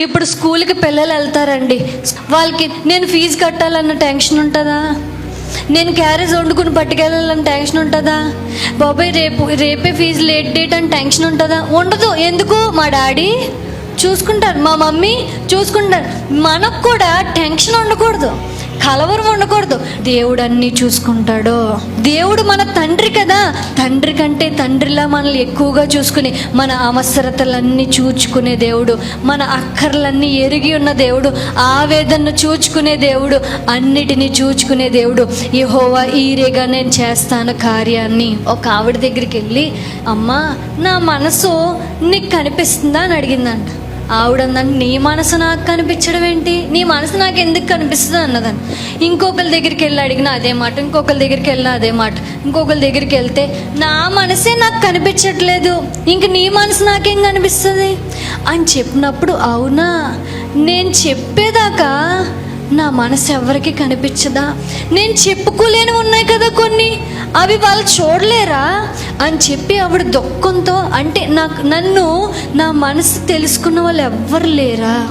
ఇప్పుడు స్కూల్కి పిల్లలు వెళ్తారండి. వాళ్ళకి నేను ఫీజు కట్టాలన్న టెన్షన్ ఉంటుందా? నేను క్యారేజ్ వండుకుని పట్టుకెళ్ళాలని టెన్షన్ ఉంటుందా? బాబాయ్ రేపు రేపే ఫీజు లేట్ డేట్ అని టెన్షన్ ఉంటుందా? ఉండదు. ఎందుకు? మా డాడీ చూసుకుంటారు. మా మమ్మీ చూసుకుంటారు. మనకు కూడా టెన్షన్ ఉండకూడదు. కలవరం ఉండకూడదు. దేవుడు అన్నీ చూసుకుంటాడు. దేవుడు మన తండ్రి కదా. తండ్రి కంటే తండ్రిలా మనల్ని ఎక్కువగా చూసుకుని మన అవసరతలన్నీ చూచుకునే దేవుడు మన అక్కర్లన్నీ ఎరిగి ఉన్న దేవుడు ఆవేదనను చూచుకునే దేవుడు అన్నిటినీ చూచుకునే దేవుడు. యెహోవా ఈరేగా నేను చేస్తాను కార్యాన్ని. ఒక ఆవిడ దగ్గరికి వెళ్ళి అమ్మా నా మనసు నీకు కనిపిస్తుందా? అని అడిగిందంట. ఆవిడ నీ మనసు నాకు కనిపించడం ఏంటి? నీ మనసు నాకు ఎందుకు కనిపిస్తుంది అన్నదని ఇంకొకరి దగ్గరికి వెళ్ళి అడిగిన అదే మాట ఇంకొకరి దగ్గరికి వెళ్ళిన అదే మాట ఇంకొకరి దగ్గరికి వెళ్తే నా మనసే నాకు కనిపించట్లేదు. ఇంక నీ మనసు నాకేం కనిపిస్తుంది? అని చెప్పినప్పుడు అవునా? నేను చెప్పేదాకా నా మనసు ఎవరికి కనిపించదా? నేను చెప్పుకోలేని ఉన్నాయి కదా కొన్ని. అవి వాళ్ళు చూడలేరా అని చెప్పి ఆవిడ దుఃఖంతో అంటే నాకు నన్ను నా మనసు తెలుసుకున్న వాళ్ళు ఎవ్వరు లేరా?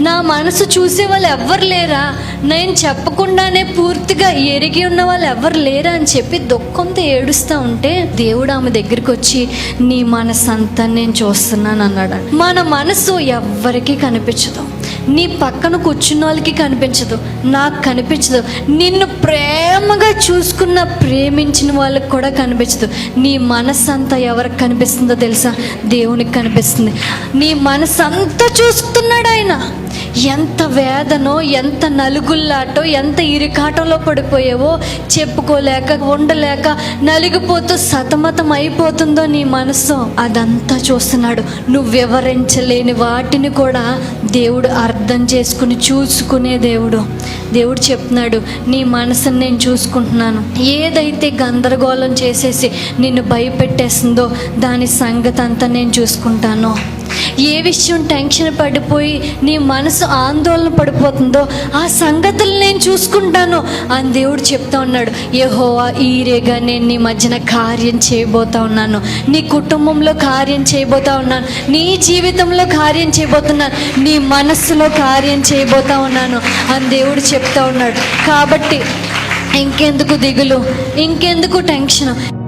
నా మనసు చూసే వాళ్ళు ఎవ్వరు లేరా? నేను చెప్పకుండానే పూర్తిగా ఎరిగి ఉన్న వాళ్ళు ఎవరు లేరా అని చెప్పి దుఃఖంతో ఏడుస్తూ ఉంటే దేవుడు ఆమె దగ్గరికి వచ్చి నీ మనసు అంతా నేను చూస్తున్నాను అన్నాడు. మన మనసు ఎవ్వరికీ కనిపించదు. నీ పక్కన కూర్చున్న వాళ్ళకి కనిపించదు నాకు కనిపించదు. నిన్ను ప్రేమగా చూసుకున్న ప్రేమించిన వాళ్ళకి కూడా కనిపించదు. నీ మనసు అంతా ఎవరికి కనిపిస్తుందో తెలుసా? దేవునికి కనిపిస్తుంది. నీ మనసు అంతా చూస్తున్నాడు ఆయన. ఎంత వేదనో ఎంత నలుగుల్లాటో ఎంత ఇరికాటంలో పడిపోయావో చెప్పుకోలేక ఉండలేక నలిగిపోతూ సతమతం అయిపోతుందో నీ మనసు అదంతా చూస్తున్నాడు. నువ్వు వివరించలేని వాటిని కూడా దేవుడు అర్థం అర్థం చేసుకుని చూసుకునే దేవుడు. దేవుడు చెప్తున్నాడు నీ మనసుని నేను చూసుకుంటున్నాను. ఏదైతే గందరగోళం చేసేసి నిన్ను భయపెట్టేస్తుందో దాని సంగతి అంతా నేను చూసుకుంటాను. ఏ విషయం టెన్షన్ పడిపోయి నీ మనసు ఆందోళన పడిపోతుందో ఆ సంగతులు నేను చూసుకుంటాను అని దేవుడు చెప్తా ఉన్నాడు. యహోవా ఈరేగా నేను నీ మధ్యన కార్యం చేయబోతా ఉన్నాను. నీ కుటుంబంలో కార్యం చేయబోతా ఉన్నాను. నీ జీవితంలో కార్యం చేయబోతున్నాను. నీ మనస్సులో కార్యం చేయబోతా ఉన్నాను అని దేవుడు చెప్తా ఉన్నాడు. కాబట్టి ఇంకెందుకు దిగులు? ఇంకెందుకు టెన్షన్?